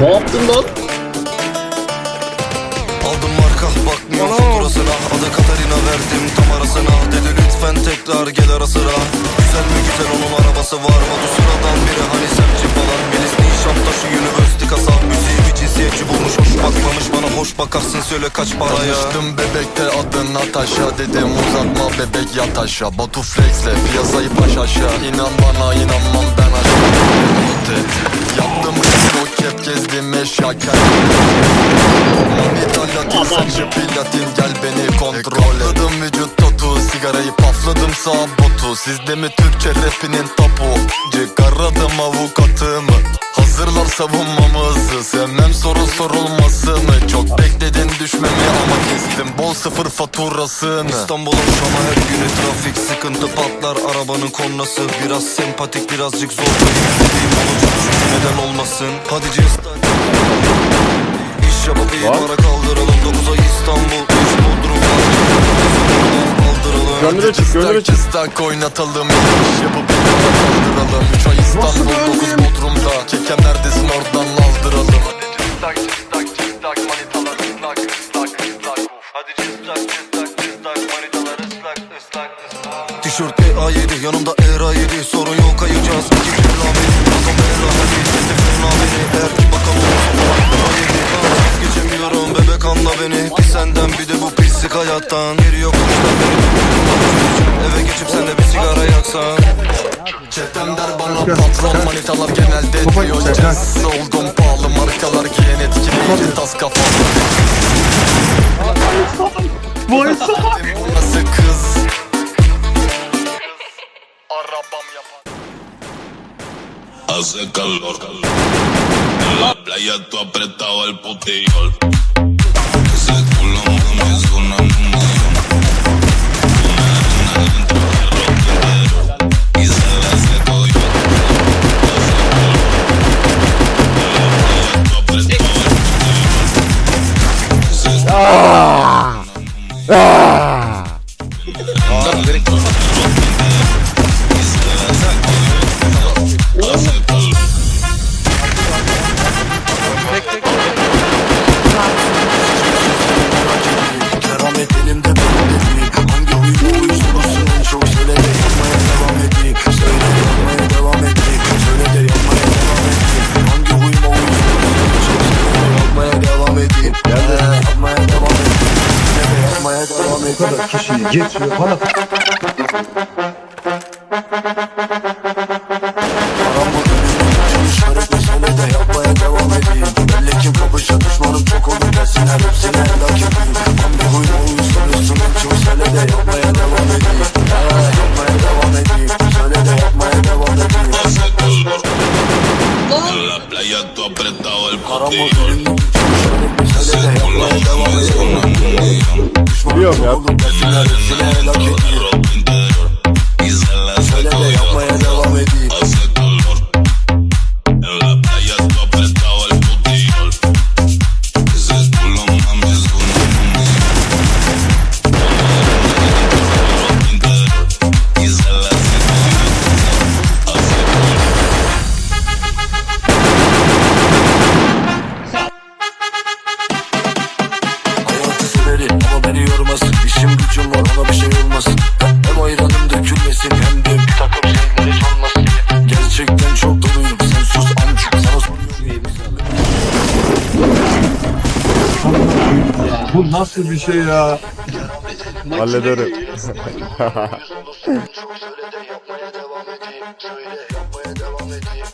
Ne yaptın lan? Aldım marka bakmıyor faturasına Adı Katarina verdim tam arasına. Dedi lütfen tekrar gel ara sıra. Güzel mi güzel onun arabası var mı? Bu sıradan biri hani semci falan. Melis Nişantaşı University kasa. Müziği bir cinsiyetçi bulmuş hoş bakmamış. Bana Hoş bakarsın söyle kaç paraya. Tanıştım bebekte adın Natasha. Dedim uzatma bebek yat aşağı. Batu flexle piyasayı baş aşağı. İnan bana inanmam ben aşağı eşya Manita latin saçı platin gel beni kontrol et. Katladım vücut tatu sigarayı pafladım sağ botu. Sizde mi Türkçe rapinin tapu Çıkaradım avukatımı. Hazırlar savunmamızı. Sevmem soru sorulmasını Çok bekledin düşmemi ama kestim. Bol sıfır faturasını. İstanbul'a Şam'a her günü trafik sıkıntı patlar. Arabanın kornası Biraz sempatik birazcık zor. Neden olmasın? Hadi cesta İyi para kaldıralım. 9 ay İstanbul 3 Bodrum Kaldıralım Gönlüne çık, gönlüne çık. Cıstak oynatalım. İş yapıp bir kaldıralım. Üç ay İstanbul dokuz Bodrum'da. Kekem neredesin? Oradan aldıralım. Hadi cıstak cıstak cıstak manitalar ıslak ıslak ıslak. Hadi cıstak cıstak cıstak manitalar ıslak ıslak ıslak. Tişört A7 yanımda Era 7 Sorun yok kayacağız beni Bir senden bir de bu pislik hayattan. Geri yok Eve geçip senle bir sigara yaksan. Çetem der bana patron manitalar genelde diyor Cez oldum pahalı markalar giyen etkileyici tas kafa Bu nasıl kız? Arabam yapar. Hace calor. En la playa tú apretado el putillol. Y se kadar kişiyi geçiyor bana Paramı edeyim Biliyorum ya. Bu nasıl bir şey ya? Hallederim. Çok söyle de yapmaya devam edeyim Söyle yapmaya devam edeyim